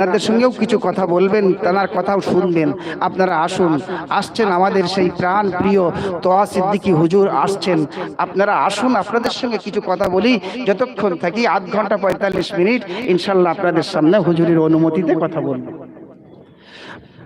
আপনাদের সঙ্গেও কিছু কথা বলবেন তার কথাও শুনবেন। আপনারা আসুন, আসছেন আমাদের সেই প্রাণ প্রিয় তোয়া সিদ্দিকী হুজুর আসছেন। আপনারা আসুন, আপনাদের সঙ্গে কিছু কথা বলি, যতক্ষণ থাকি আধ ঘণ্টা পঁয়তাল্লিশ মিনিট, ইনশাল্লাহ আপনাদের সামনে হুজুরের অনুমতিতে কথা বলব।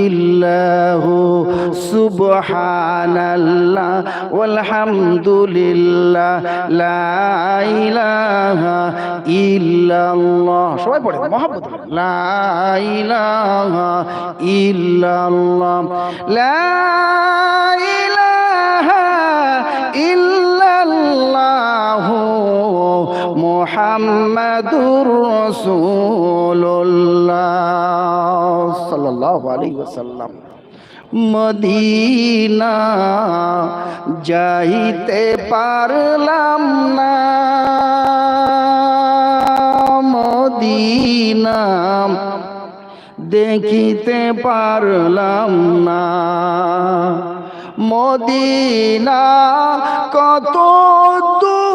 ইল্লাহু সুবহানাল্লাহ ওয়ালহামদুলিল্লাহ লা ইলাহা ইল্লাল্লাহ। সবাই পড়ে মহব্বত লা ইলাহা ইল্লাল্লাহ লা ইলাহা মুহাম্মাদুর আলাইহি ওয়াসাল্লাম। মদিনা যাইতে পারলাম না। মদিনা দেখিতে পারলাম না। মদিনা কত দূর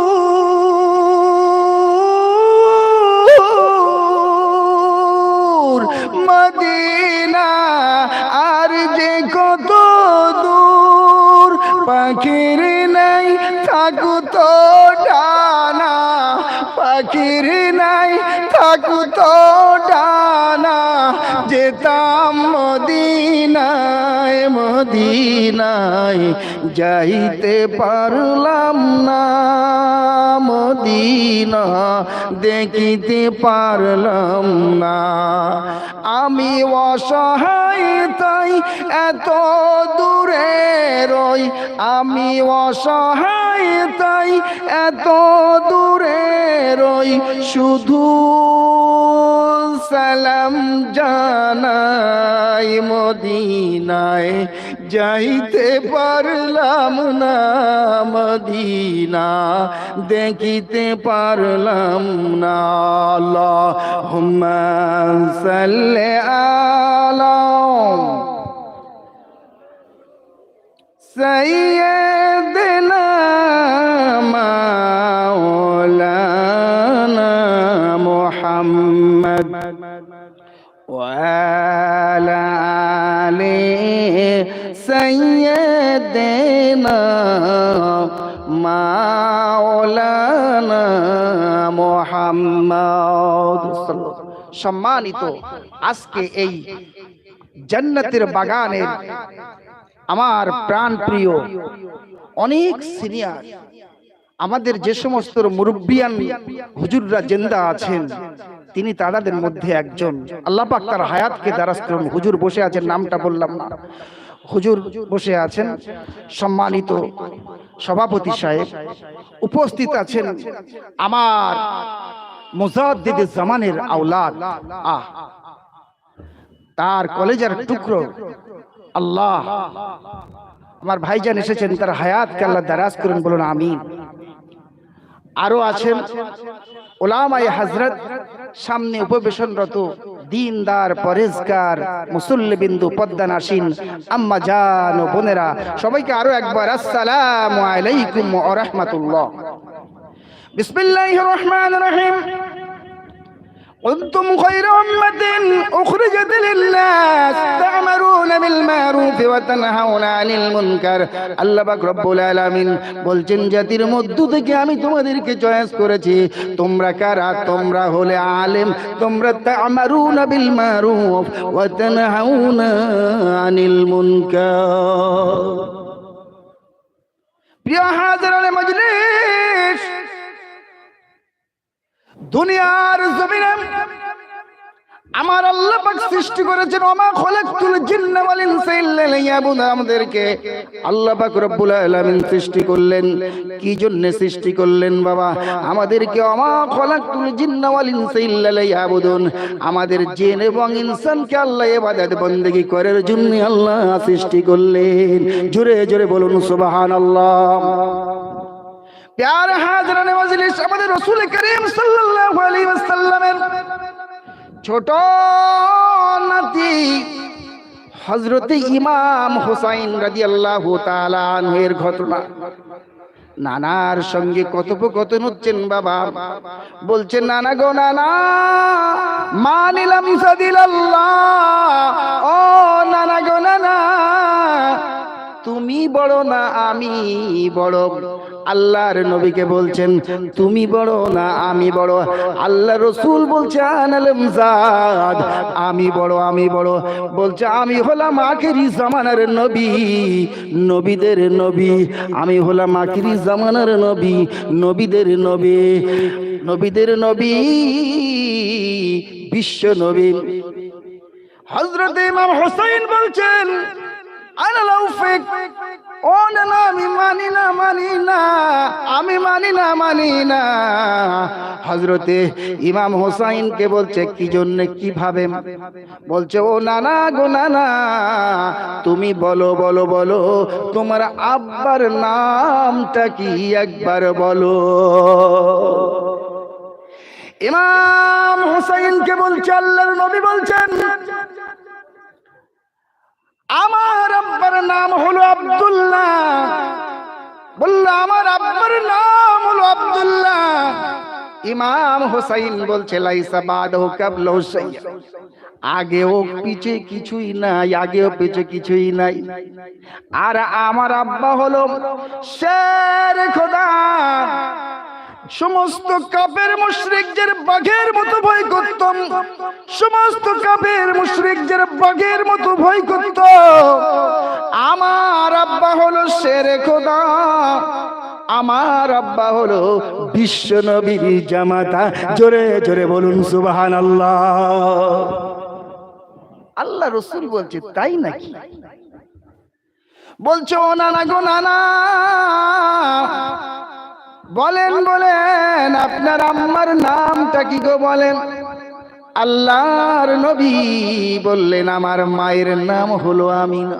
মদিনা, আর যে কত দূর, পাখির নাই থাকু তো ডানা, পাখির নাই থাকু তো ডানা, যেতাম মদিনায় মদিনায় যাইতে পারলাম না। মদিনা দেখিতে পারলাম না। আমি অসহায় তাই এত দূরে রই। আমি অসহায় তাই এত দূরে রই শুধু সালাম জানাই মদিনায়। যাইতে পারলাম না মদিনা, দেখিতে পারলাম না। আল্লাহুম্মা সাল্লি আলা না মাওলানা মোহাম্মদ ওয়ালা আলি সাইয়্যিদিনা মাওলানা মোহাম্মদ সম্মানিত আজকে এই জান্নাতের বাগানের আমার প্রাণ প্রিয় অনেক সিনিয়র আমাদের যে সমস্ত মুরব্বিয়ান হুজুররা জেন্দা আছেন তিনি তাদের মধ্যে একজন। আল্লাহ পাক তার হায়াতকে দারাজ করুন। হুজুর বসে আছেন নামটা বললাম না। হুজুর বসে আছেন সম্মানিত সভাপতি সাহেব। উপস্থিত আছেন আমার মুজাদ্দিদ জামানের আওলাদ। আহ। তার কলেজের টুকরো। আল্লাহ। আমার ভাইজান এসেছেন, তার হায়াতকে আল্লাহ দারাজ করুন বলুন, আমিন। আরও আছেন ওলামাই হাজরত, সামনে উপবেশনরত দিনদার, পরেজগার, মুসল্লিবিন্দু পদ্মানাসীন আম্মা, জান ও বোনেরা, সবাইকে আরও একবার আসসালামু আলাইকুম ওয়া রাহমাতুল্লাহ। বিসমিল্লাহির রহমানির রহিম। كنتم خير أمة أخرجت للناس تأمرون بالمعروف وتنهون عن المنكر আল্লাহ পাক রব্বুল আলামিন বলছেন জাতির মধ্য থেকে আমি তোমাদেরকে চয়েস করেছি তোমরা কারা তোমরা হলে আলেম তোমরা তা'মারুনা বিল মারুফ ওয়া তানহাউনা আনিল মুনকার প্রিয় হাজারানে মজলিস দুনিয়ার জমিনে আমার আল্লাহ পাক সৃষ্টি করেছেন, ওমা খলাকতুল জিন্না ওয়াল ইনসা ইল্লা লিয়াবুদুন আমাদেরকে আল্লাহ পাক রব্বুল আলামিন সৃষ্টি করলেন। কি জন্য সৃষ্টি করলেন বাবা? আমাদেরকে আমা খলাকতুল জিন্না ওয়াল ইনসা ইল্লা লিয়াবুদুন আমাদের জিন এবং ইনসানকে আল্লাহ ইবাদত বندگی করার জন্য আল্লাহ সৃষ্টি করলেন। জোরে জোরে বলুন, সুবহানাল্লাহ প্যার হাজরানে মজলিস আমাদের রসুল করিম সাল্লাল্লাহু আলাইহি ওয়াসাল্লামের ছোট নাতি হজরতে ইমাম হুসাইন রাদিয়াল্লাহু তাআলা আনহুর ঘটনা। নানার সঙ্গে কথোপকথন হচ্ছেন বাবা। বলছেন, নানা গো, নানা মানিলাম সাদিলাল্লাহ। ও নানা গো, নানা, তুমি বড় না আমি বড়। আল্লাহর নবীকে বলছেন, তুমি বড় না আমি বড়? আল্লাহ রসুল বলছেন আমি বড় আমি বড়। বলছে, আমি হলাম আখেরি জামানার নবী, নবীদের নবী। আমি হলাম আখেরি জামানার নবী, নবীদের নবী নবীদের নবী, বিশ্ব নবী। হজরত ইমাম হোসেন বলছেন আনা লাউফিক ও না আমি মানি না মানি না, আমি মানি না মানি না। হজরতে ইমাম হোসাইনকে বলছে, কি জন্য, কীভাবে? বলছে, ও নানা গো নানা, তুমি বলো বলো বলো, তোমার আব্বার নামটা কি একবার বলো? ইমাম হোসাইনকে বলছে, আল্লাহর নবী বলছেন আমার আব্বার নাম হলো আব্দুল্লাহ। বলল, আমার আব্বার নাম হলো আব্দুল্লাহ। ইমাম হোসাইন বলছে, লাইসা বাদহু কাবলা হুসাইন আগেও পিছে কিছুই নাই, আগেও পিছে কিছুই নাই। আর আমার আব্বা হলো শের খোদা। সমস্ত কাপের মুশরিকদের বাঘের মতো ভয় করতাম। সমস্ত কাপের মুশরিকদের বাঘের মতো ভয় করত আমার আব্বা হলো শেরে খোদা। আমার আব্বা হলো বিশ্ব নবীর জামাতা। জোরে জোরে বলুন সুবাহান আল্লাহ আল্লাহ রসুল বলছে, তাই নাকি? বলছো নানা গো, নানা। বলেন বলেন, আপনার আম্মার নামটা কি গো বলেন? আল্লাহর নবী বললেন, আমার মায়ের নাম হলো আমিনা।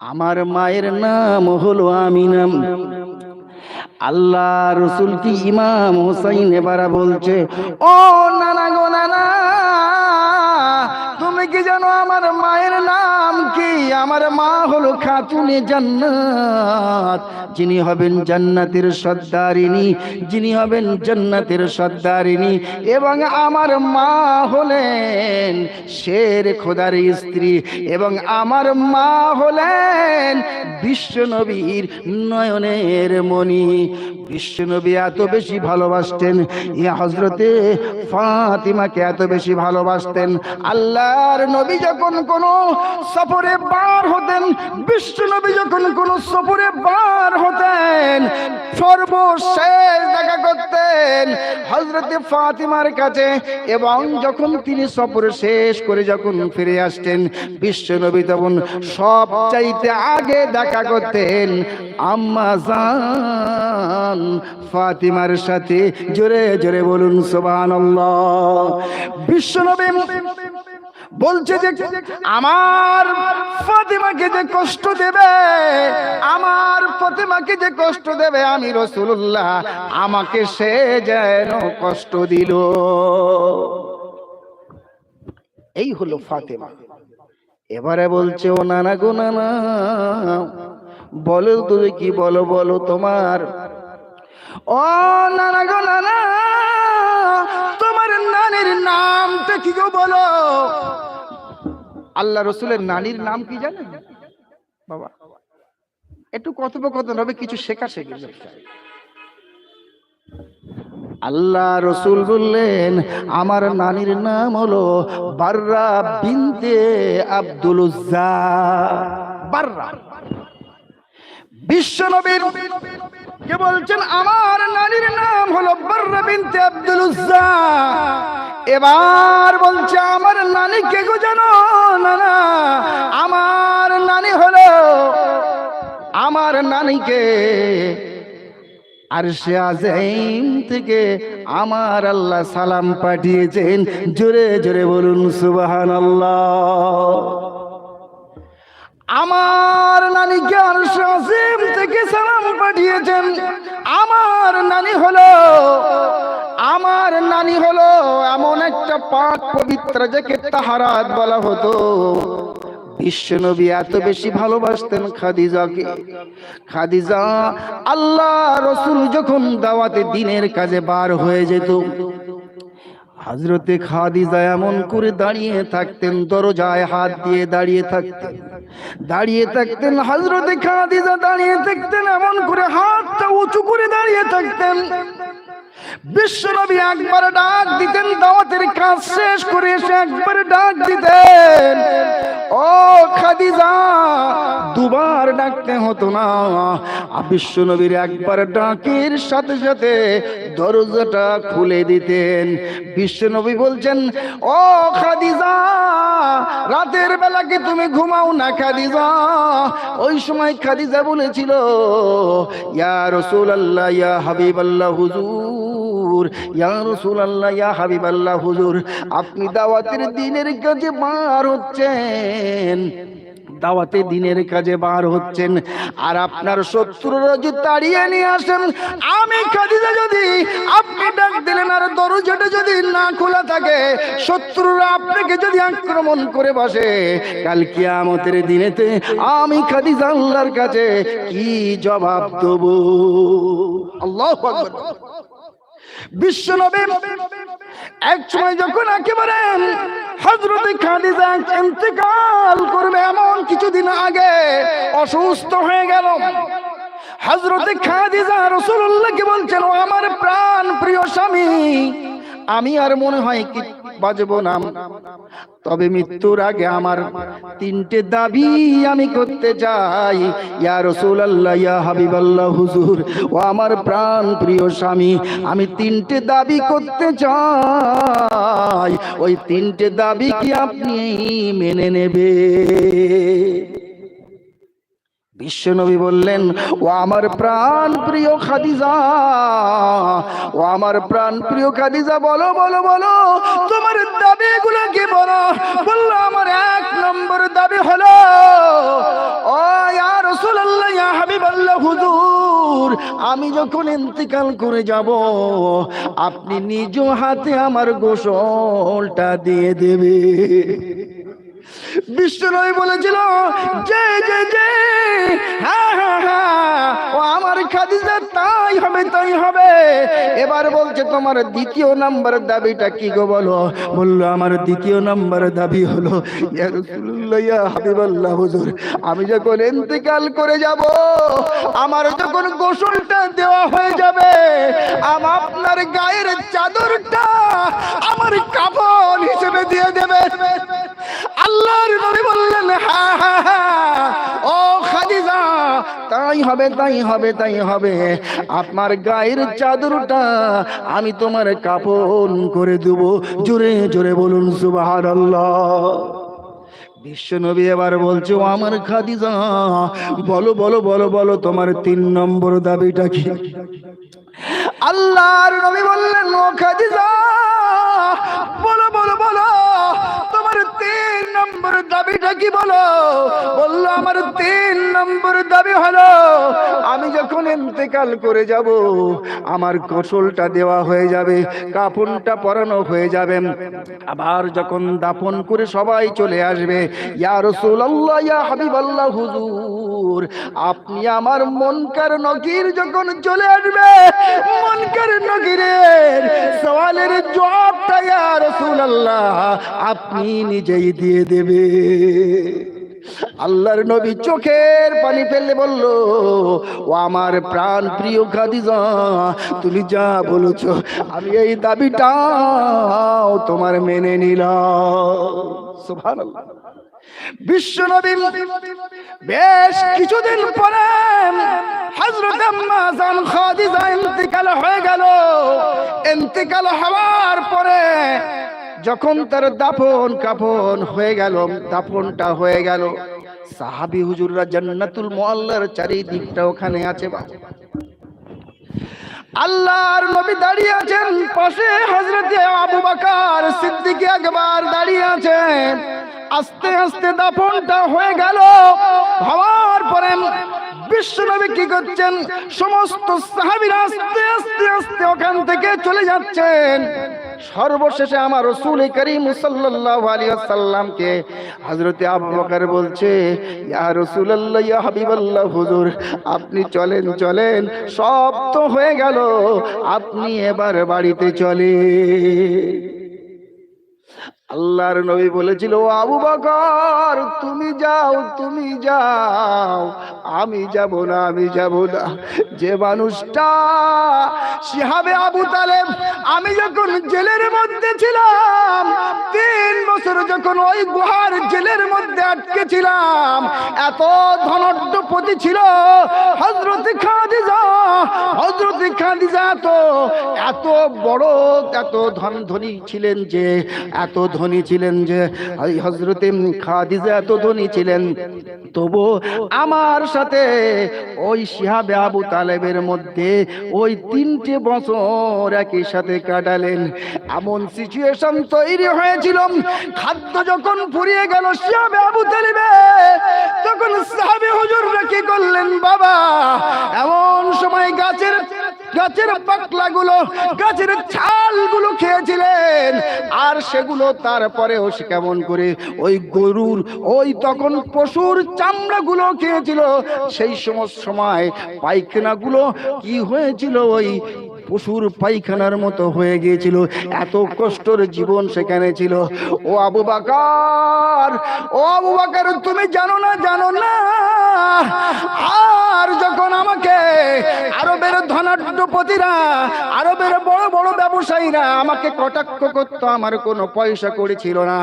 আমার মায়ের নাম হলো আমিনা। আল্লাহ রসুল কি ইমাম হোসাইন এবারা বলছে, ও নানা গো নানা, তুমি কি জানো আমার মায়ের নাম আমার মা হলো খাতুনে জান্নাত। যিনি হবেন জান্নাতের সর্দারিনী যিনি হবেন জান্নাতের সর্দারিনী এবং আমার মা হলেন শের খোদার স্ত্রী। এবং আমার মা হলেন বিশ্বনবীর নয়নের মণি। বিশ্বনবী এত বেশি ভালোবাসতেন ইয়া হজরতে ফাতিমাকে এত বেশি ভালোবাসতেন। আল্লাহর নবী যখন কোন সফরে বার হতেন বিশ্বনবী যখন কোন সফরে বার হতেন, সর্বশেষ দেখা করতেন হজরতে ফাতিমার কাছে। এবং যখন তিনি সফর শেষ করে যখন ফিরে আসতেন বিশ্বনবী তখন সব চাইতে আগে দেখা করতেন আম্মা জান ফাতিমার সাথে। জোরে জোরে বলুন, সুবহানাল্লাহ। বিশ্বনবী বলছে যে আমার ফাতিমাকে যে কষ্ট দেবে, আমার ফাতিমাকে যে কষ্ট দেবে আমি রসুল্লাহ আমাকে সে যেন কষ্ট দিল। এই হলো ফাতেমা। এবারে বলছে, ও নানা গো নানা, বলো তুমি কি বলো বলো তোমার। ও নানা গো নানা নানির নামটা কি গো বলো। আল্লাহ রসুলের নানির নাম কি জানেন? বাবা, একটু কথোপকথন হবে, কিছু শেখা শেখে আল্লাহ রসুল বললেন, আমার নানির নাম হলো বার্রা বিনতে আব্দুল বার্রা। বিশ্ব নবীর কে বলছেন, আমার নানির নাম হলো বার্রা বিনতে আব্দুল এবার বলছে, আমার নানি কে গো জানো না না আমার নানি হলো, আমার নানিকে আর সে আজাইম থেকে আমার আল্লাহ সালাম পাঠিয়েছেন। জোরে জোরে বলুন সুবাহান আমার নানিকে আরশ আসিম থেকে সালাম পাঠিয়েছেন। আমার নানি হলো, আমার নানি হলো এমন একটা পাক পবিত্র যাকে তাহারাত বলা হতো। বিশ্বনবী এত বেশি ভালোবাসতেন খাদিজাকে। খাদিজা আল্লাহ রসুল যখন দাওয়াতে দিনের কাজে বার হয়ে যেত হাজরতে খাদিজা এমন করে দাঁড়িয়ে থাকতেন, দরজায় হাত দিয়ে দাঁড়িয়ে থাকতেন। দাঁড়িয়ে থাকতেন হাজরতে খাদিজা দাঁড়িয়ে থাকতেন, এমন করে হাতটা উঁচু করে দাঁড়িয়ে থাকতেন। বিশ্বনবী একবার ডাক দিতেন, দাওয়াতের কাজ শেষ করে এসে একবার ডাক দিতেন। ও খাদিজা, দুবার ডাকতে হতো না। আর বিশ্বনবীর একবার ডাকের সাথে সাথে দরজাটা খুলে দিতেন। বিশ্বনবী বলছেন, ও খাদিজা, রাতের বেলা কি তুমি ঘুমাও না খাদিজা? ওই সময় খাদিজা বলেছিল, ইয়া রাসূলুল্লাহ, ইয়া হাবিবাল্লাহ, হুজুর। ইয়া রাসূলুল্লাহ, ইয়া হাবিবাল্লাহ, হুজুর, আপনি দাওয়াতের দিনের কাজে বার হচ্ছেন। দাওয়াতে দিনের কাজে বার হচ্ছেন। আর আপনার শত্রুরা যদি তাড়িয়ে নিয়ে আসেন, আমি খাদিজা যদি আপনি ডাক দিলেন আর দরজাটা যদি না খোলা থাকে, শত্রুরা আপনাকে যদি আক্রমণ করে বসে, কাল কিয়ামতের দিনেতে আমি খাদিজা আল্লাহর কাছে কি জবাব দেব? আল্লাহ বিশ্বনবী এক সময় যখন একেবারে হজরতে খাদিজা ইন্তেকাল করবে এমন কিছুদিন আগে অসুস্থ হয়ে গেল। হজরতে খাদিজা রসুল্লাহকে বলছেন আমার প্রাণ প্রিয় স্বামী, আমি আর মনে হয় বাজবো না তবে মৃত্যুর আগে আমার তিনটে দাবি আমি করতে চাই। ইয়া রসুলাল্লাহ, ইয়া হাবিবাল্লাহ, হুজুর, ও আমার প্রাণ প্রিয় স্বামী, আমি তিনটে দাবি করতে চাই। ওই তিনটে দাবি কি আপনি মেনে নেবে বিশ্বনবী বললেন, ও আমার প্রাণ প্রিয় খাদিজা, ও আমার প্রাণ প্রিয় খাদিজা, বলো বলো বলো, তোমার দাবিগুলো কি বলো? বলল, আমার এক নম্বর দাবি হলো, ও রাসূলুল্লাহ, ইয়া হাবিবাল্লাহ, হুজুর, আমি যখন ইন্তেকাল করে যাব, আপনি নিজ হাতে আমার গোসলটা দিয়ে দেবে। বিষ্ণুনবী বলেছিল যে যে যে হ্যাঁ হ্যাঁ হ্যাঁ ও আমার খাদিজা তাই হবে তাই হবে। এবার বলছে, তোমার দ্বিতীয় নাম্বার দাবিটা কি গো বলো? বলল, আমার দ্বিতীয় নাম্বার দাবি হলো হুজুর, আমি যখন ইন্তেকাল করে যাব, আমার যখন গোসলটা দেওয়া হয়ে যাবে, আম আপনার গায়ের চাদরটা আমার কাপড় হিসেবে দিয়ে দেবে। আল্লাহর নবী বললেন হ্যাঁ হ্যাঁ হ্যাঁ ও খাদিজা, তাই হবে তাই হবে, তাই হবে। আপনার গায়ের চাদরটা আমি তোমার কাপন করে দেব। জোরে জোরে বলুন সুবহানাল্লাহ। বিশ্বনবী এবার বলছে, ও আমার বলো বলো বলো বলো, তোমার তিন নম্বর দাবিটা কি? আল্লাহর নবী বললেন, ও খাদিজা, বলো বলো বলো, তোমার তিন নম্বর দাবিটা কি বলো? বলল, আমার তিন নম্বর দাবি হলো, আমি যখন ইন্তেকাল করে যাব, আমার গোসলটা দেওয়া হয়ে যাবে কাপনটা পরানো হয়ে যাবে। আবার যখন দাফন করে সবাই চলে আসবে, ইয়া রাসূলুল্লাহ, ইয়া হাবিবাল্লাহ, হুজুর, আপনি আমার মনকার নকির যখন চলে আসবে, মনকার নকিরের সওয়ালের জবাবটা ইয়া রাসূলুল্লাহ, আপনি নিজেই দিয়ে দেবে আল্লাহর নবী চোখের পানি ফেললে বলল, ও আমার প্রাণ প্রিয় খাদিজা, তুমি যা বলেছ, আমি এই দাবিটাও তোমার মেনে নিলাম। বিশ্ব বেশ কিছুদিন পরে হযরত হয়ে গেল। ইন্তেকাল হওয়ার পরে যখন তার দাফন কাফন হয়ে গেল, দাফনটা হয়ে গেল, সাহাবি হুজুররা জান্নাতুল মুআল্লার চারিদিকটা ওখানে আছে আল্লাহর নবী দাঁড়িয়ে আছেন, পাশে হযরতে আবু বকর সিদ্দিক আকবর দাঁড়িয়ে আছেন। আস্তে আস্তে দাফনটা হয়ে গেল, হওয়ার পরে বিশ্বনবী কি করছেন, সমস্ত সাহাবীরা আস্তে আস্তে আস্তে ওখান থেকে চলে যাচ্ছেন। সর্বশেষে আমার রসুল করিম সাল্লাল্লাহু আলাইহি ওয়াসাল্লামকে হযরতে আবু বকর বলছে, ইয়া রাসূলুল্লাহ, ইয়া হাবিবাল্লাহ, হুজুর, আপনি চলেন চলেন, সব তো হয়ে গেল, আপনি এবার বাড়িতে চলে আল্লাহর নবী বলেছিল, "ও আবু বকর, তুমি যাও তুমি যাও। আমি যাব না, আমি যাব না। যে মানুষটা আবু তালেব, আমি যখন জেলের মধ্যে ছিলাম, তিন বছর যখন ওই গুহার জেলের মধ্যে আটকে ছিলাম, এত ধনড্ডপতি ছিল হজরত খাদিজা হজরত খাদিজা তো এত বড়, এত ধন ধনী ছিলেন যে, এত ধনী ছিলেন যে হজরতে খাদিজা এত ধনী ছিলেন। তবু আমার সাথে ওই শিহাবে আবু তালেবের মধ্যে ওই তিনটে বছর একই সাথে কাটালেন। এমন সিচুয়েশন তৈরি হয়েছিল, খাদ্য যখন ফুরিয়ে গেল শিহাবে আবু তালেবে, তখন সাহাবে হুজুররা কি করলেন বাবা? এমন সময় গাছের গাছের পাকলাগুলো গাছের ছালগুলো খেয়েছিলেন। আর সেগুলো তারপরেও সে কেমন করে ওই গরুর, ওই তখন পশুর চামড়াগুলো খেয়েছিল। সেই সমস্ত সময় পায়খানাগুলো কি হয়েছিল? ওই পশুর পায়খানার মতো হয়ে গিয়েছিল। এত কষ্টর জীবন সেখানে ছিল। ও আবু বাকার, ও আবু বাকার, তুমি জানো না জানো না আর যখন আমাকে আরবের ধনাঢ্যপতিরা আরবের বড় বড় ব্যবসায়ীরা আমাকে কটাক্ষ করতো, আমার কোনো পয়সা করেছিল না।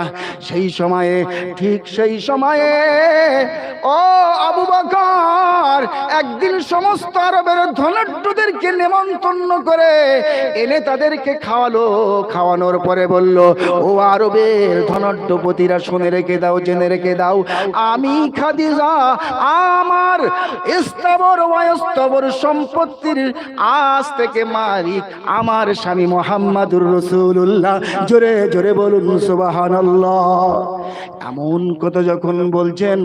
সেই সময়ে, ঠিক সেই সময়ে, ও আবু বকর, একদিন সমস্ত আরবের ধনাঢ্যদেরকে নেমন্তন্ন করে এনে তাদেরকে খাওয়ালো। খাওয়ানোর পরে বলল, ও আরবের ধনাঢ্যপতিরা শুনে রেখে দাও, জেনে রেখে দাও, আমি খাদিজা, আমার স্থাবর, অস্থাবর সম্পত্তির আজ থেকে মালিক, আমার স্বামী মোহাম্মদুর রসুল্লাহ জোরে জোরে বলুন, সুবহানাল্লাহ। এমন কথা যখন বলছেন,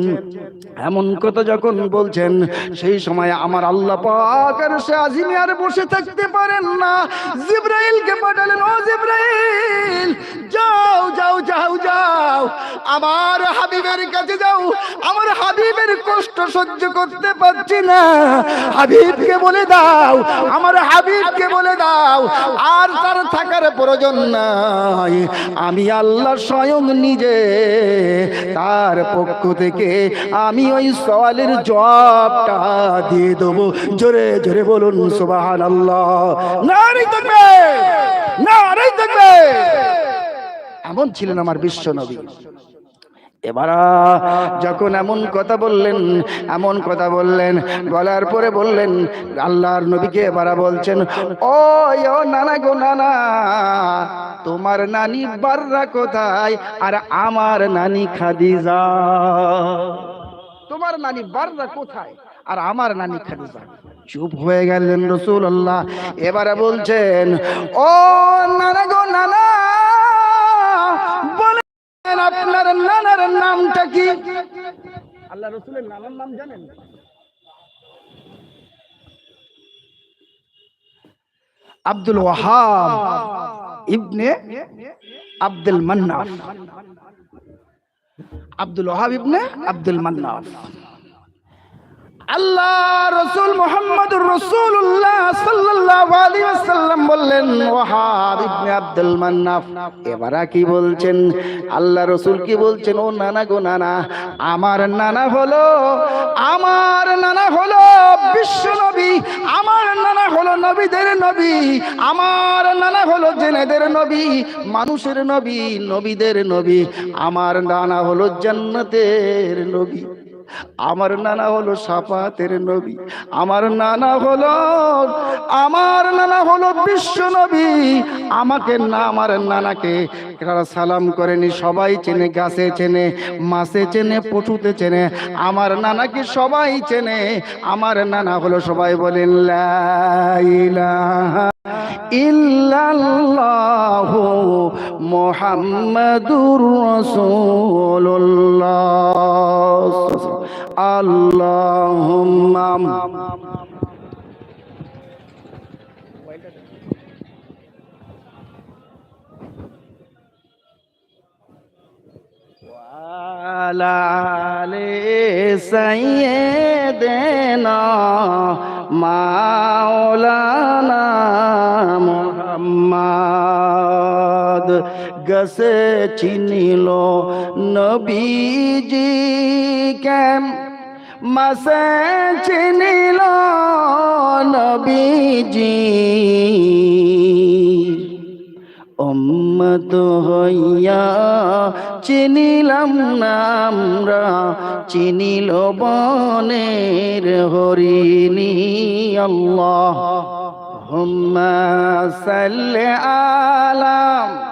এমন কথা যখন বলছেন, সেই সময় আমার আল্লাহ পাক আর সে আজিমি আর বসে থাকতে পারেন না। জিব্রাইলকে পাঠালেন, ও জিব্রাইল, যাও যাও যাও যাও। আমার হাবিবের কাছে যাও। আমার হাবিবের কষ্ট সহ্য করতে পারছি না। হাবিবকে বলে দাও, আমার হাবিবকে বলে দাও আর তার থাকার প্রয়োজন নাই। আমি আল্লাহ স্বয়ং নিজে। তার পক্ষ থেকে আমি ওই সওয়ালের জবাবটা দিয়ে দেবো। জোরে জোরে বলুন সুবাহান আল্লাহ নারী থাকবে নারী থাকবে। এমন ছিলেন আমার বিশ্ব নবী। এবার যখন এমন কথা বললেন, এমন কথা বললেন, বলার পরে বললেন, আল্লাহর নবীকে এবারা বলছেন, ও নানা গো নানা, তোমার নানি বাররা কোথায়? আর আমার নানি খাদিজা। তোমার নানি বাররা কোথায়? আর আমার নানি খাদিজা। চুপ হয়ে গেলেন রসুল আল্লাহ এবারে বলছেন, ও নানা গো নানা আপনার নানার নামটা কি? আল্লাহ রসুলের নানার নাম জানেন? আব্দুল ওয়াহাব ইবনে আব্দুল মান্নাফ। আব্দুল ওয়াহাব ইবনে আব্দুল মান্নাফ। আল্লাহ রসুল মোহাম্মদুর রসুল্লাহ সাল্লাল্লাহু আলাইহি ওয়াসাল্লাম বললেন, ওয়াহাব ইবনে আব্দুল মান্নাফ। এবারা কি বলছেন? আল্লাহ রসুল কি বলছেন? ও নানা গো নানা, আমার নানা হলো, আমার নানা হলো বিশ্ব নবী, আমার নানা হলো নবীদের নবী, আমার নানা হলো জেনেদের নবী, মানুষের নবী, নবীদের নবী, আমার নানা হলো জান্নাতের নবী। আমার নানা হলো সাফাতের নবী, আমার নানা হলো, আমার নানা হলো বিশ্ব নবী। আমাকে না, আমার নানাকে যারা সালাম করেনি, সবাই চেনে, গাছে চেনে, মাছে চেনে, পশুতে চেনে। আমার নানাকে সবাই চেনে, আমার নানা হলো সবাই বলেন, লা ইলাহা ইল্লাল্লাহু মোহাম্মদুর রসুল্লাহ আল্লাহুম্মা وعلى آل سيدنا مولانا মোহাম্মদ গসে চিনিল নবীজি কেম মাসে চিনিল নবীজি। উম্মত হইয়া চিনিলাম না আমরা, চিনিল বনের হরিণী আল্লাহ। হুম্মা সাল্লি আলাম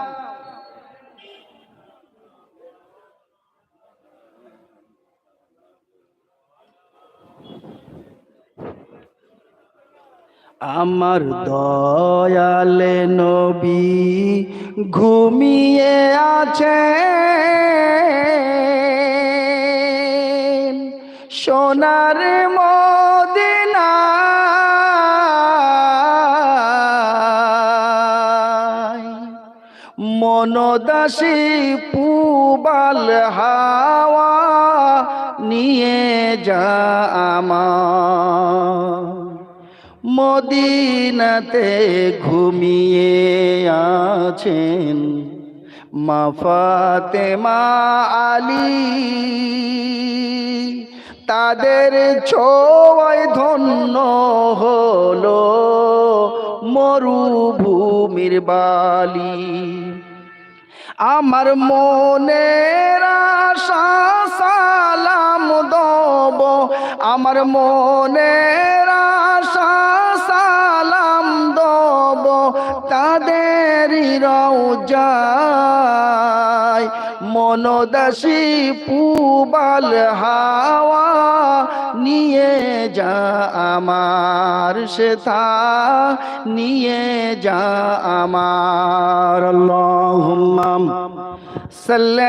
আমার দয়ালে নবী ঘুমিয়ে আছে সোনার মদিনা। মনদাসী পুবাল হাওয়া নিয়ে যা আমার। মদিনাতে ঘুমিয়ে আছেন। মাফাতে মা আলী, তাদের ছোয় ধন্য হলো মরুভূমির বালি। আমার মনের আশা সালাম দব, আমার মনের রওজায় মনদাসী পুবাল হাওয়া নিয়ে যা আমার সেথা নিয়ে যা আমার। আল্লাহুম্মা সাল্লি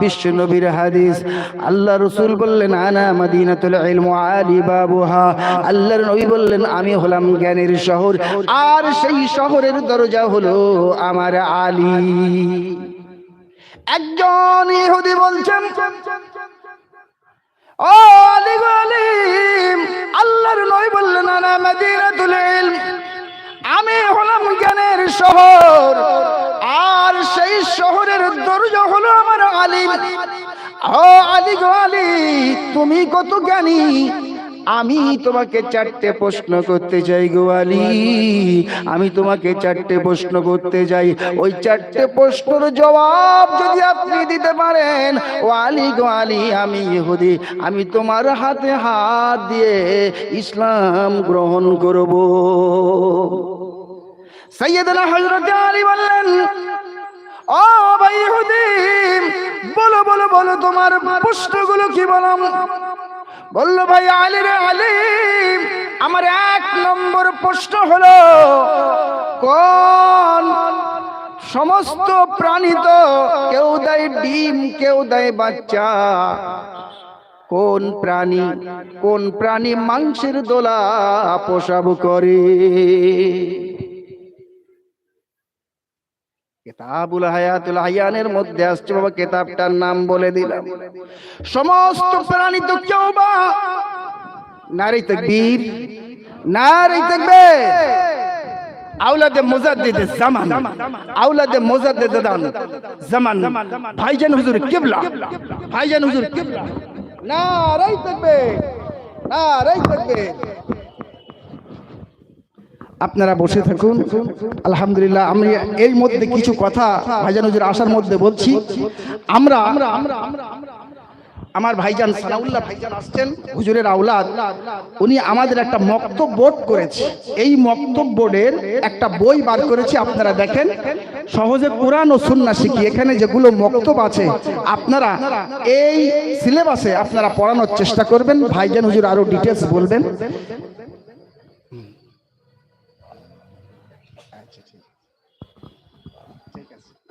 বিশ্ব নবীর হাদিস। আল্লাহ রসুল বললেন, আনা মদিনাতুল ইলম আলী বাবুহা। আল্লাহর নবী বললেন, আমি হলাম জ্ঞানের শহর, আর সেই শহরের দরজা হলো আমার আলী। একজন ইহুদি বলছেন, ও আলী গো আলী আল্লাহর নবী বললেন, আনা মদিনাতুল ইলম। আমি হলাম জ্ঞানের শহর, আর সেই শহরের দরজা হলো আমার আলিম। ও আলী গো আলী, তুমি কত জ্ঞানী? আমি তোমাকে চারটে প্রশ্ন করতে চাই গো আমি তোমাকে চারটে প্রশ্ন করতে চাই ওই চারটে প্রশ্নের জবাব যদি আপনি দিতে পারেন, ও আলী গো আমি ইহুদি। আমি তোমার হাতে হাত দিয়ে ইসলাম গ্রহণ করব। সৈয়দনা হযরত আলী বললেন, ও ভাই ইহুদি, বলো বলো বলো তোমার প্রশ্নগুলো কি বললাম? বলল, ভাই আলী রে আলী, আমার এক নম্বর প্রশ্ন হলো, কোন সমস্ত প্রাণী তো কেউ দেয় ডিম, কেউ দেয় বাচ্চা? কোন প্রাণী কোন প্রাণী মাংসের দোলা প্রসাব করে? কেতাবুল হায়াতুল হায়ানের মধ্যে আসছে বাবা, কেতাবটার নাম বলে দিলাম। সমস্ত প্রাণী তো কেউ বা নারী তকবীর নারী তকবীর। আওলাদে মুজাদ্দিদ জামান, আওলাদে মুজাদ্দিদ জামান। ভাইজান হুজুর কিবলা, ভাইজান হুজুর কিবলা। নারী তকবীর থাকবে আপনারা বসে থাকুন। আলহামদুলিল্লাহ, আমি এর মধ্যে কিছু কথা ভাইজান হুজুর আসার মধ্যে বলছি। আমরা আমার ভাইজান সানাউল্লাহ ভাইজান আসছেন, হুজুরের আওলাদ। উনি আমাদের একটা মক্তব বোর্ড করেছে। এই মক্তব বোর্ডের একটা বই বার করেছে, আপনারা দেখেন। সহজে কোরআন ও সুন্না শিখি। এখানে যেগুলো মক্তব আছে, আপনারা এই সিলেবাসে আপনারা পড়ানোর চেষ্টা করবেন। ভাইজান হুজুর আরও ডিটেলস বলবেন।